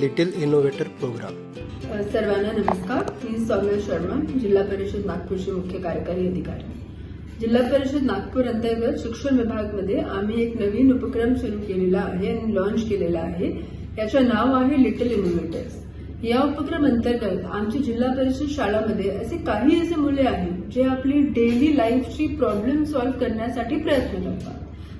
Little innovator programme. सर्वांना नमस्कार. मी सौम्य शर्मा जिल्हा परिषद नागपूरचे मुख्य कार्यकारी अधिकारी. जिल्हा परिषद नागपूर अंतर्गत शिक्षण विभागमध्ये आम्ही एक नवीन उपक्रम सुरू केलेला आहे आणि लॉन्च केलेला आहे. याचं नाव आहे लिटल इनोव्हेटर्स. या उपक्रम अंतर्गत आमच्या जिल्हा परिषद शाळामध्ये असे काही असे मुले आहेत जे आपली डेली लाईफची प्रॉब्लेम सॉल्व्ह करण्यासाठी प्रयत्न करतात.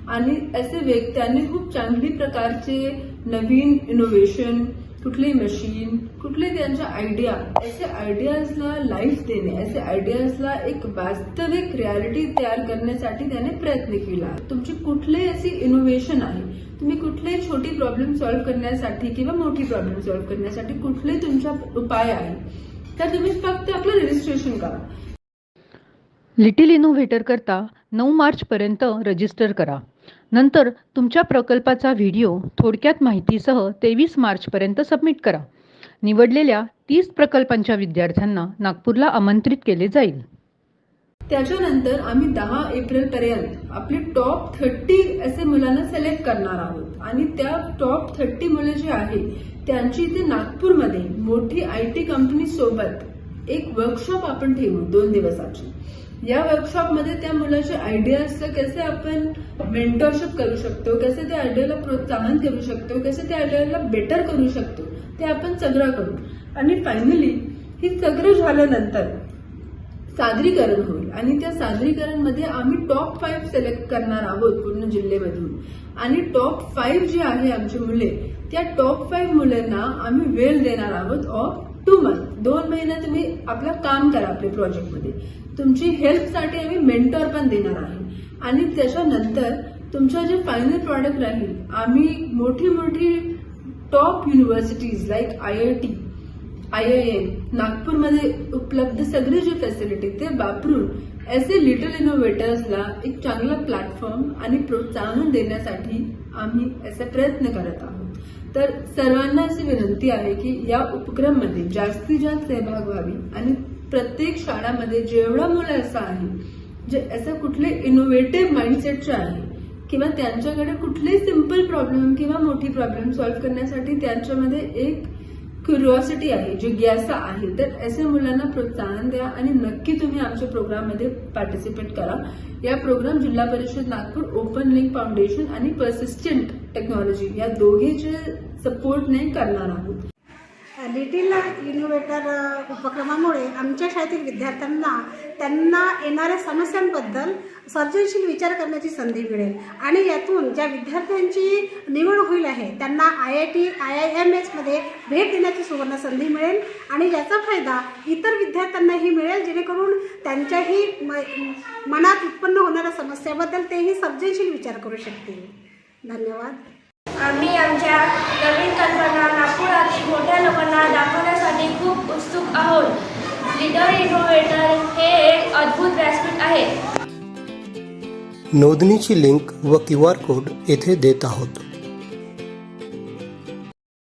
आणि असे व्यक्ती त्यांनी खूप चांगली प्रकारचे नवीन इनोव्हेशन कुठली मशीन कुठले त्यांच्या आयडिया असे आयडियाजला लाईफ देणे असे आयडियाजला एक वास्तविक रियालिटी तयार करण्यासाठी त्याने प्रयत्न केला. तुमची कुठले अशी इनोव्हेशन आहे तुम्ही कुठले छोटी प्रॉब्लेम सॉल्व्ह करण्यासाठी किंवा मोठी प्रॉब्लेम सॉल्व्ह करण्यासाठी कुठले तुमचा उपाय आहे तर तुम्ही फक्त आपलं रजिस्ट्रेशन करा. लिटिल इनोव्हेटर करता नऊ मार्चपर्यंत रजिस्टर करा. नंतर तुमच्या प्रकल्पाचा व्हिडिओ थोडक्यात माहितीसह तेवीस मार्चपर्यंत सबमिट करा. निवडलेल्या तीस प्रकल्पांच्या विद्यार्थ्यांना नागपूरला आमंत्रित केले जाईल. त्याच्यानंतर आम्ही दहा एप्रिल पर्यंत आपले टॉप थर्टी असे मुलांना सिलेक्ट करणार आहोत. आणि त्या टॉप थर्टी मुलं जे आहे त्यांची इथे नागपूरमध्ये मोठी आय टी कंपनी सोबत एक वर्कशॉप आपण ठेवू दोन दिवसाची. या वर्कशॉपमध्ये त्या मुलाचे आयडियाज कसे आपण मेंटरशिप करू शकतो कसे त्या आयडियाला प्रोत्साहन करू शकतो कसे त्या आयडियाला बेटर करू शकतो ते आपण सगळं करू. आणि फायनली हे सगळं झाल्यानंतर सादरीकरण होईल. आणि त्या सादरीकरणमध्ये आम्ही टॉप फाईव्ह सिलेक्ट करणार आहोत पूर्ण जिल्ह्यामधून. आणि टॉप फाईव्ह जे आहे आमची मुले त्या टॉप फाईव्ह मुलांना आम्ही वेळ देणार आहोत ऑफ टू मंथ दोन महिने तुम्ही आपलं काम करा आपल्या प्रोजेक्टमध्ये. तुमची हेल्पसाठी आम्ही मेंटॉर पण देणार आहे. आणि त्याच्यानंतर तुमचं जे फायनल प्रॉडक्ट राहील आम्ही मोठी मोठी top universities like I I T I I M नागपूरमध्ये उपलब्ध सगळे जे फॅसिलिटी ते वापरून असे लिटल इनोव्हेटर्सला एक चांगला प्लॅटफॉर्म आणि प्रोत्साहन देण्यासाठी आम्ही असे प्रयत्न करत आहोत. तर सर्वांना अशी विनंती आहे की या उपक्रममध्ये जास्तीत जास्त सहभाग व्हावी आणि प्रत्येक शाळामध्ये जेवढा मुलं असं आहे जे असं कुठले इनोव्हेटिव्ह माइंडसेटचे आहे किंवा त्यांच्याकडे कुठले सिंपल प्रॉब्लेम किंवा मोठी प्रॉब्लेम सॉल्व्ह करण्यासाठी त्यांच्यामध्ये एक क्युरिओसिटी आहे जिज्ञासा आहे तर असे मुलांना प्रोत्साहन द्या आणि नक्की तुम्ही आमच्या प्रोग्राममध्ये पार्टिसिपेट करा. या प्रोग्राम जिल्हा परिषद नागपूर ओपन लिंक फाउंडेशन आणि पर्सिस्टंट टेक्नॉलॉजी या दोघेच्या सपोर्टने करणार आहोत. लिटिल इनोव्हेटर उपक्रमामुळे आमच्या शाळेतील विद्यार्थ्यांना त्यांना येणाऱ्या समस्यांबद्दल सर्जनशील विचार करण्याची संधी मिळेल. आणि यातून ज्या विद्यार्थ्यांची निवड होईल आहे त्यांना I I T I I M एसमध्ये भेट देण्याची सुवर्ण संधी मिळेल. आणि याचा फायदा इतर विद्यार्थ्यांनाही मिळेल जेणेकरून त्यांच्याही म मनात उत्पन्न होणाऱ्या समस्याबद्दल तेही सर्जनशील विचार करू शकतील. धन्यवाद. आम्ही आमच्या नवीन कल्पना नागपुरातील मोठ्या लोकांना दाखवण्यासाठी खूप उत्सुक आहोत. लिडर इनोव्हेटर हे एक अद्भुत व्यासपीठ आहे. नोंदणीची लिंक व क्यू आर कोड येथे देत आहोत.